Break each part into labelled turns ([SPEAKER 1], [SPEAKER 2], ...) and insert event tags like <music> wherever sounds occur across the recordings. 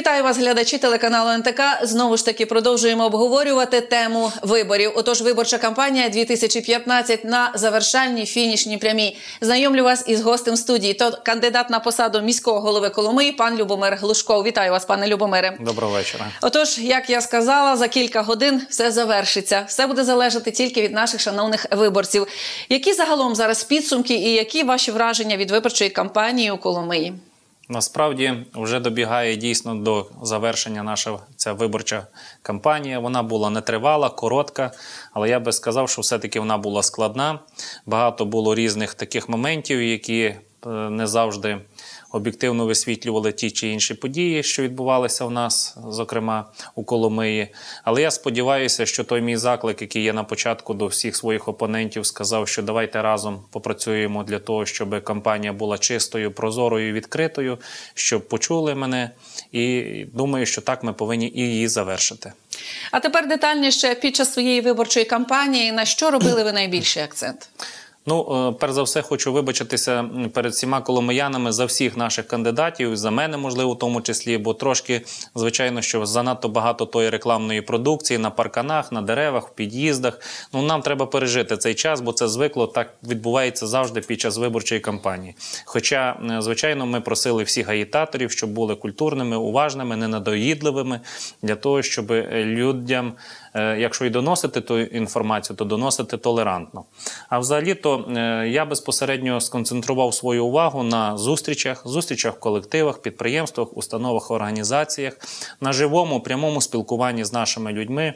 [SPEAKER 1] Вітаю вас, глядачі телеканалу НТК. Знову ж таки продовжуємо обговорювати тему виборів. Отож, виборча кампанія 2015 на завершальній фінішній прямій. Знайомлю вас із гостем студії. То кандидат на посаду міського голови Коломиї, пан Любомир Глушков. Вітаю вас, пане Любомире.
[SPEAKER 2] Доброго вечора.
[SPEAKER 1] Отож, як я сказала, за кілька годин все завершиться. Все буде залежати тільки від наших шановних виборців. Які загалом зараз підсумки і які ваші враження від виборчої кампанії у Коломиї?
[SPEAKER 2] Насправді вже добігає дійсно до завершення наша ця виборча кампанія. Вона була нетривала, коротка, але я би сказав, що все-таки вона була складна. Багато було різних таких моментів, які е, не завжди об'єктивно висвітлювали ті чи інші події, що відбувалися у нас, зокрема у Коломиї. Але я сподіваюся, що той мій заклик, який я на початку до всіх своїх опонентів сказав, що давайте разом попрацюємо для того, щоб кампанія була чистою, прозорою, відкритою, щоб почули мене. І думаю, що так ми повинні і її завершити.
[SPEAKER 1] А тепер детальніше під час своєї виборчої кампанії на що робили ви найбільший акцент?
[SPEAKER 2] Ну, е, перш за все, хочу вибачитися перед всіма коломиянами за всіх наших кандидатів, за мене, можливо, в тому числі, бо трошки, звичайно, що занадто багато тої рекламної продукції на парканах, на деревах, в під'їздах. Ну, нам треба пережити цей час, бо це звикло так відбувається завжди під час виборчої кампанії. Хоча, е, звичайно, ми просили всіх агітаторів, щоб були культурними, уважними, ненадоїдливими для того, щоб е, людям. Якщо і доносити ту інформацію, то доносити толерантно. А взагалі, то Е, я безпосередньо сконцентрував свою увагу на зустрічах, зустрічах в колективах, підприємствах, установах, організаціях, на живому прямому спілкуванні з нашими людьми.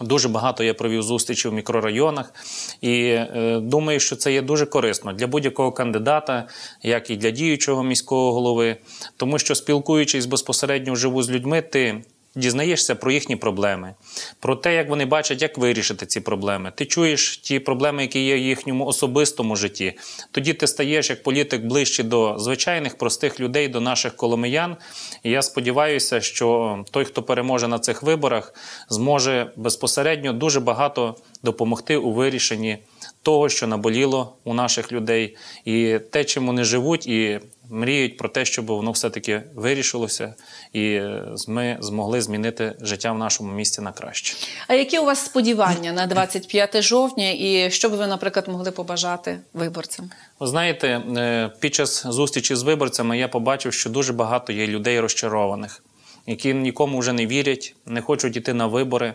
[SPEAKER 2] Дуже багато я провів зустрічі в мікрорайонах, і е, думаю, що це є дуже корисно для будь-якого кандидата, як і для діючого міського голови, тому що спілкуючись безпосередньо вживу з людьми, ти Дізнаєшся про їхні проблеми, про те, як вони бачать, як вирішити ці проблеми. Ти чуєш ті проблеми, які є в їхньому особистому житті. Тоді ти стаєш як політик ближче до звичайних простих людей, до наших коломиян. І я сподіваюся, що той, хто переможе на цих виборах, зможе безпосередньо дуже багато допомогти у вирішенні того, що наболіло у наших людей, і те, чим вони живуть, і мріють про те, щоб воно все-таки вирішилося, і ми змогли змінити життя в нашому місті на краще.
[SPEAKER 1] А які у вас сподівання на 25 жовтня, і що би ви, наприклад, могли побажати виборцям?
[SPEAKER 2] Ви знаєте, е, під час зустрічі з виборцями я побачив, що дуже багато є людей розчарованих які нікому вже не вірять, не хочуть йти на вибори.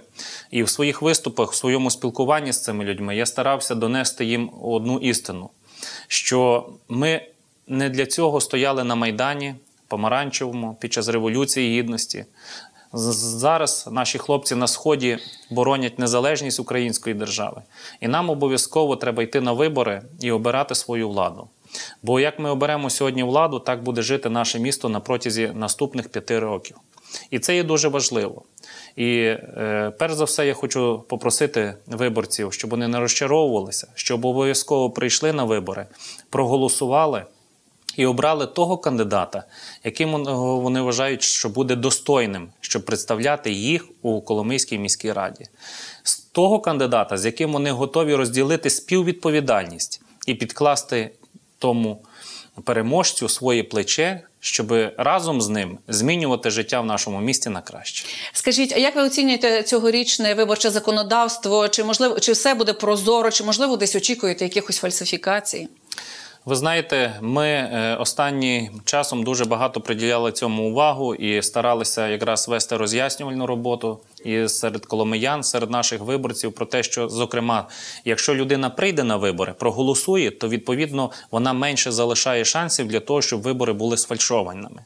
[SPEAKER 2] І в своїх виступах, в своєму спілкуванні з цими людьми я старався донести їм одну істину: що ми не для цього стояли на Майдані Помаранчевому під час Революції Гідності. Зараз наші хлопці на сході боронять незалежність української держави, і нам обов'язково треба йти на вибори і обирати свою владу. Бо як ми оберемо сьогодні владу, так буде жити наше місто на протязі наступних п'яти років. І це є дуже важливо. І е, перш за все, я хочу попросити виборців, щоб вони не розчаровувалися, щоб обов'язково прийшли на вибори, проголосували. І обрали того кандидата, яким вони вважають, що буде достойним, щоб представляти їх у Коломийській міській раді, з того кандидата, з яким вони готові розділити співвідповідальність і підкласти тому переможцю своє плече, щоб разом з ним змінювати життя в нашому місті на краще.
[SPEAKER 1] Скажіть, а як ви оцінюєте цьогорічне виборче законодавство? Чи можливо чи все буде прозоро, чи можливо десь очікуєте якихось фальсифікацій?
[SPEAKER 2] Ви знаєте, ми е, останнім часом дуже багато приділяли цьому увагу і старалися якраз вести роз'яснювальну роботу і серед коломиян, серед наших виборців про те, що зокрема, якщо людина прийде на вибори, проголосує, то відповідно вона менше залишає шансів для того, щоб вибори були сфальшованими.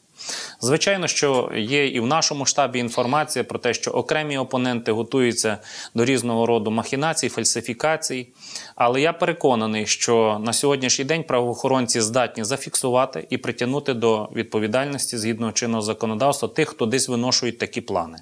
[SPEAKER 2] Звичайно, що є і в нашому штабі інформація про те, що окремі опоненти готуються до різного роду махінацій, фальсифікацій. Але я переконаний, що на сьогоднішній день правоохоронці здатні зафіксувати і притягнути до відповідальності згідно чинного законодавства тих, хто десь виношують такі плани.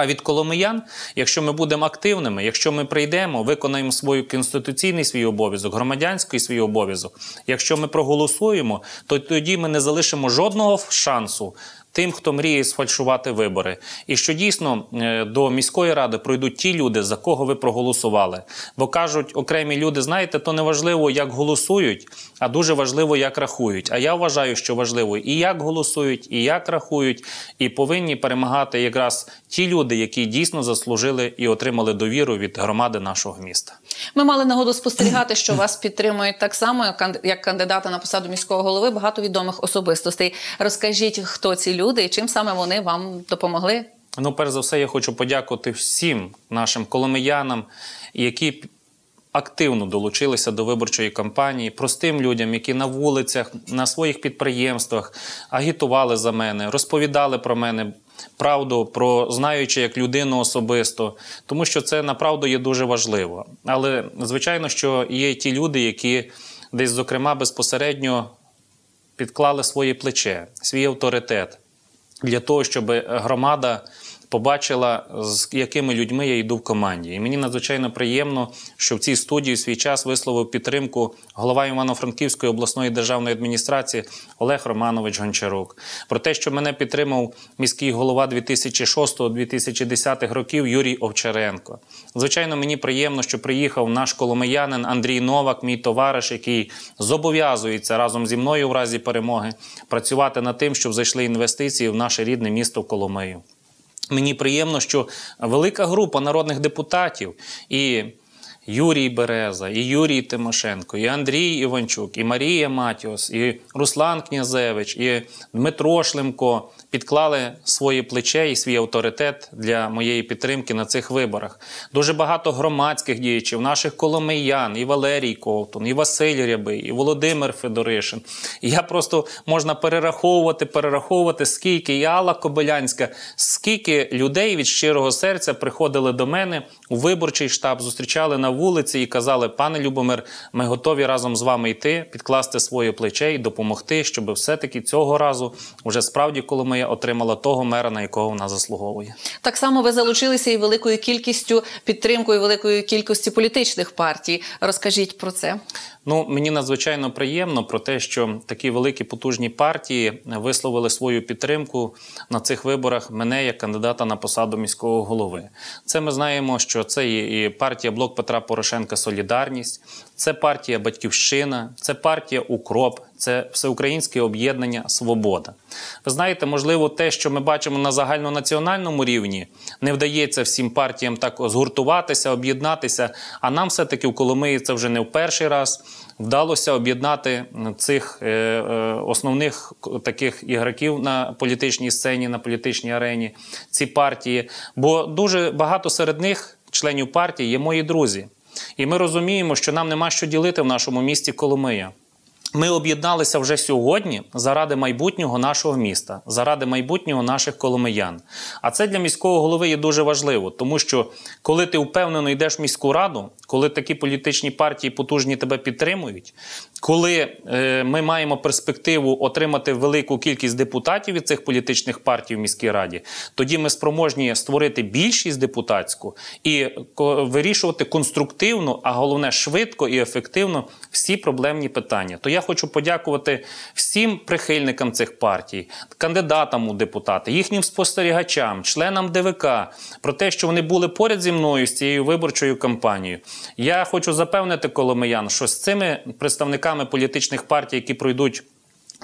[SPEAKER 2] А від коломиян, якщо ми будемо активними, якщо ми прийдемо, виконаємо свою конституційний свій обов'язок, громадянський свій обов'язок. Якщо ми проголосуємо, то тоді ми не залишимо жодного шансу тим, хто мріє сфальшувати вибори. І що дійсно е, до міської ради пройдуть ті люди, за кого ви проголосували. Бо кажуть окремі люди, знаєте, то не важливо, як голосують, а дуже важливо, як рахують. А я вважаю, що важливо і як голосують, і як рахують, і повинні перемагати якраз ті люди, які дійсно заслужили і отримали довіру від громади нашого міста.
[SPEAKER 1] Ми мали нагоду спостерігати, що <clears throat> вас підтримують так само, як кандидата на посаду міського голови, багато відомих особистостей. Розкажіть, хто ці люди і чим саме вони вам допомогли?
[SPEAKER 2] Ну, перш за все, я хочу подякувати всім нашим коломиянам, які активно долучилися до виборчої кампанії, простим людям, які на вулицях, на своїх підприємствах агітували за мене, розповідали про мене. Правду про знаючи як людину особисто, тому що це направду є дуже важливо. Але звичайно, що є ті люди, які десь, зокрема, безпосередньо підклали своє плече, свій авторитет для того, щоб громада побачила, з якими людьми я йду в команді. І мені надзвичайно приємно, що в цій студії свій час висловив підтримку голова Івано-Франківської обласної державної адміністрації Олег Романович Гончарук. Про те, що мене підтримав міський голова 2006-2010 років Юрій Овчаренко. Звичайно, мені приємно, що приїхав наш коломиянин Андрій Новак, мій товариш, який зобов'язується разом зі мною в разі перемоги працювати над тим, щоб зайшли інвестиції в наше рідне місто Коломию. Мені приємно, що велика група народних депутатів і Юрій Береза, і Юрій Тимошенко, і Андрій Іванчук, і Марія Матіос, і Руслан Князевич, і Дмитро Шлемко підклали своє плече і свій авторитет для моєї підтримки на цих виборах. Дуже багато громадських діячів, наших коломиян, і Валерій Ковтун, і Василь Рябий, і Володимир Федоришин. І я просто можна перераховувати, перераховувати, скільки і Алла Кобилянська, скільки людей від щирого серця приходили до мене у виборчий штаб, зустрічали на вулиці і казали: пане Любомир, ми готові разом з вами йти, підкласти своє плече і допомогти, щоб все-таки цього разу вже справді Коломия отримала того мера, на якого вона заслуговує.
[SPEAKER 1] Так само ви залучилися і великою кількістю підтримкою великої кількості політичних партій. Розкажіть про це.
[SPEAKER 2] Ну, мені надзвичайно приємно про те, що такі великі потужні партії висловили свою підтримку на цих виборах мене як кандидата на посаду міського голови. Це ми знаємо, що це і партія Блок Петра Порошенка Солідарність, це партія Батьківщина, це партія Укроп, це всеукраїнське об'єднання Свобода. Ви знаєте, можливо, те, що ми бачимо на загальнонаціональному рівні, не вдається всім партіям так згуртуватися, об'єднатися. А нам все-таки в Коломиї це вже не в перший раз. Вдалося об'єднати цих е, е, основних таких ігроків на політичній сцені, на політичній арені, ці партії. Бо дуже багато серед них, членів партії, є мої друзі. І ми розуміємо, що нам нема що ділити в нашому місті Коломия. Ми об'єдналися вже сьогодні заради майбутнього нашого міста, заради майбутнього наших коломиян. А це для міського голови є дуже важливо, тому що коли ти впевнено йдеш в міську раду, коли такі політичні партії потужні тебе підтримують, коли е, ми маємо перспективу отримати велику кількість депутатів від цих політичних партій в міській раді, тоді ми спроможні створити більшість депутатську і вирішувати конструктивно, а головне швидко і ефективно всі проблемні питання. То я хочу подякувати всім прихильникам цих партій, кандидатам у депутати, їхнім спостерігачам, членам ДВК про те, що вони були поряд зі мною з цією виборчою кампанією. Я хочу запевнити коломиян, що з цими представниками політичних партій, які пройдуть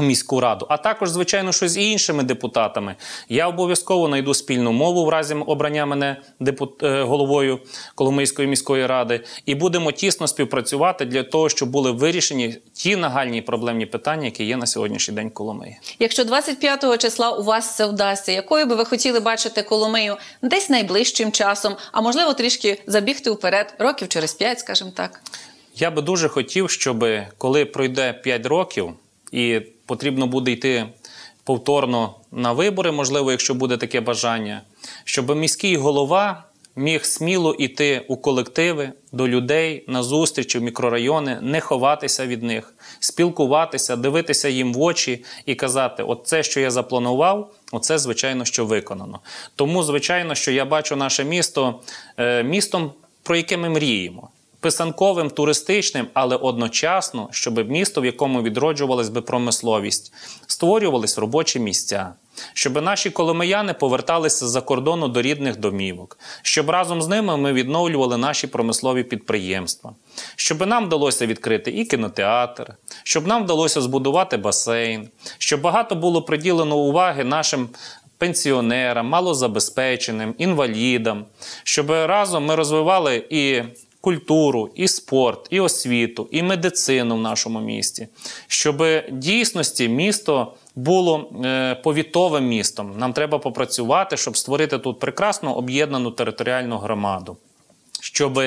[SPEAKER 2] міську раду, а також, звичайно, що з іншими депутатами. Я обов'язково знайду спільну мову в разі обрання мене депут... е, головою Коломийської міської ради, і будемо тісно співпрацювати для того, щоб були вирішені ті нагальні проблемні питання, які є на сьогоднішній день в Коломиї.
[SPEAKER 1] Якщо 25 числа у вас це вдасться, якою би ви хотіли бачити Коломию десь найближчим часом, а можливо трішки забігти вперед, років через 5, скажімо так.
[SPEAKER 2] Я би дуже хотів, щоб коли пройде 5 років і потрібно буде йти повторно на вибори, можливо, якщо буде таке бажання, щоб міський голова міг сміло йти у колективи до людей на зустрічі в мікрорайони, не ховатися від них, спілкуватися, дивитися їм в очі і казати: от це, що я запланував, оце звичайно, що виконано. Тому, звичайно, що я бачу наше місто е, містом, про яке ми мріємо писанковим, туристичним, але одночасно, щоб місто, в якому відроджувалась би промисловість, створювались робочі місця. Щоб наші коломияни поверталися з-за кордону до рідних домівок, щоб разом з ними ми відновлювали наші промислові підприємства, щоб нам вдалося відкрити і кінотеатр, щоб нам вдалося збудувати басейн, щоб багато було приділено уваги нашим пенсіонерам, малозабезпеченим, інвалідам, щоб разом ми розвивали і культуру, і спорт, і освіту, і медицину в нашому місті, щоб дійсності місто було е, повітовим містом. Нам треба попрацювати, щоб створити тут прекрасну об'єднану територіальну громаду, щоб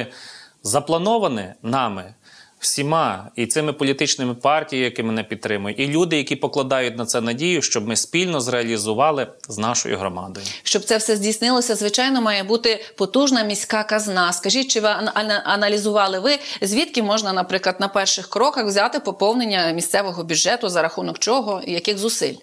[SPEAKER 2] заплановане нами всіма і цими політичними партіями, які мене підтримують, і люди, які покладають на це надію, щоб ми спільно зреалізували з нашою громадою.
[SPEAKER 1] Щоб це все здійснилося, звичайно, має бути потужна міська казна. Скажіть, чи ви ан- аналізували ви, звідки можна, наприклад, на перших кроках взяти поповнення місцевого бюджету, за рахунок чого і яких зусиль?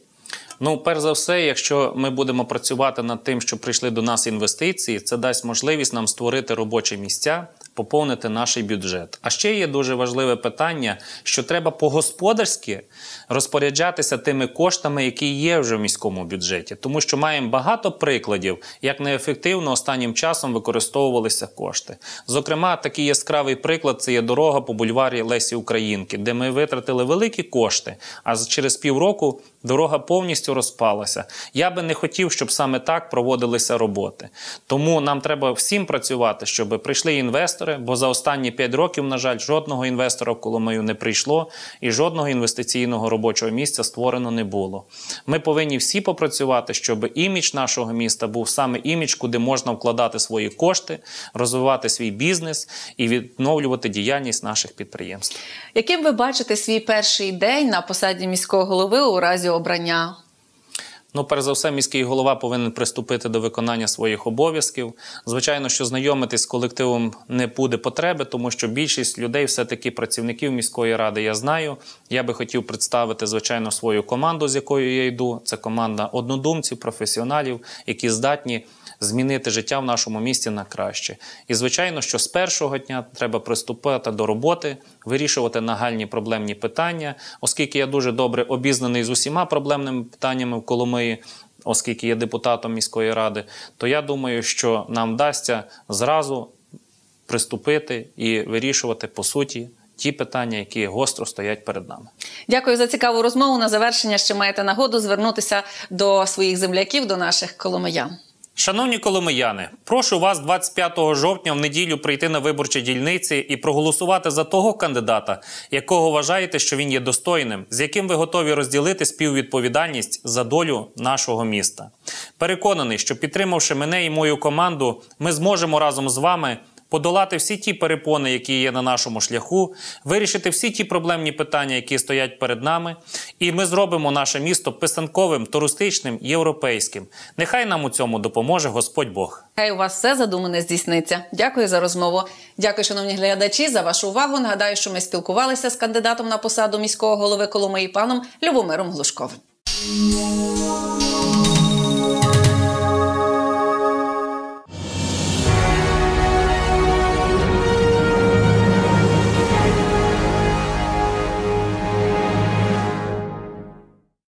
[SPEAKER 2] Ну, перш за все, якщо ми будемо працювати над тим, що прийшли до нас інвестиції, це дасть можливість нам створити робочі місця, поповнити наш бюджет. А ще є дуже важливе питання, що треба по-господарськи розпоряджатися тими коштами, які є вже в міському бюджеті, тому що маємо багато прикладів, як неефективно останнім часом використовувалися кошти. Зокрема, такий яскравий приклад це є дорога по бульварі Лесі Українки, де ми витратили великі кошти, а через півроку дорога повністю розпалася. Я би не хотів, щоб саме так проводилися роботи. Тому нам треба всім працювати, щоб прийшли інвестори, бо за останні 5 років, на жаль, жодного інвестора в Коломию не прийшло і жодного інвестиційного робочого місця створено не було. Ми повинні всі попрацювати, щоб імідж нашого міста був саме імідж, куди можна вкладати свої кошти, розвивати свій бізнес і відновлювати діяльність наших підприємств.
[SPEAKER 1] Яким ви бачите свій перший день на посаді міського голови у разі обрання?
[SPEAKER 2] Ну, перш за все, міський голова повинен приступити до виконання своїх обов'язків. Звичайно, що знайомитись з колективом не буде потреби, тому що більшість людей, все-таки працівників міської ради, я знаю. Я би хотів представити, звичайно, свою команду, з якою я йду. Це команда однодумців, професіоналів, які здатні змінити життя в нашому місті на краще. І звичайно, що з першого дня треба приступати до роботи, вирішувати нагальні проблемні питання, оскільки я дуже добре обізнаний з усіма проблемними питаннями в Коломиї. Оскільки є депутатом міської ради, то я думаю, що нам вдасться зразу приступити і вирішувати по суті ті питання, які гостро стоять перед нами.
[SPEAKER 1] Дякую за цікаву розмову. На завершення ще маєте нагоду звернутися до своїх земляків, до наших коломиян.
[SPEAKER 2] Шановні коломияни, прошу вас 25 жовтня в неділю прийти на виборчі дільниці і проголосувати за того кандидата, якого вважаєте, що він є достойним, з яким ви готові розділити співвідповідальність за долю нашого міста. Переконаний, що підтримавши мене і мою команду, ми зможемо разом з вами. Подолати всі ті перепони, які є на нашому шляху, вирішити всі ті проблемні питання, які стоять перед нами, і ми зробимо наше місто писанковим, туристичним, європейським. Нехай нам у цьому допоможе Господь Бог.
[SPEAKER 1] Хай у вас все задумане здійсниться. Дякую за розмову. Дякую, шановні глядачі, за вашу увагу. Нагадаю, що ми спілкувалися з кандидатом на посаду міського голови Коломиї паном Любомиром Глушковим.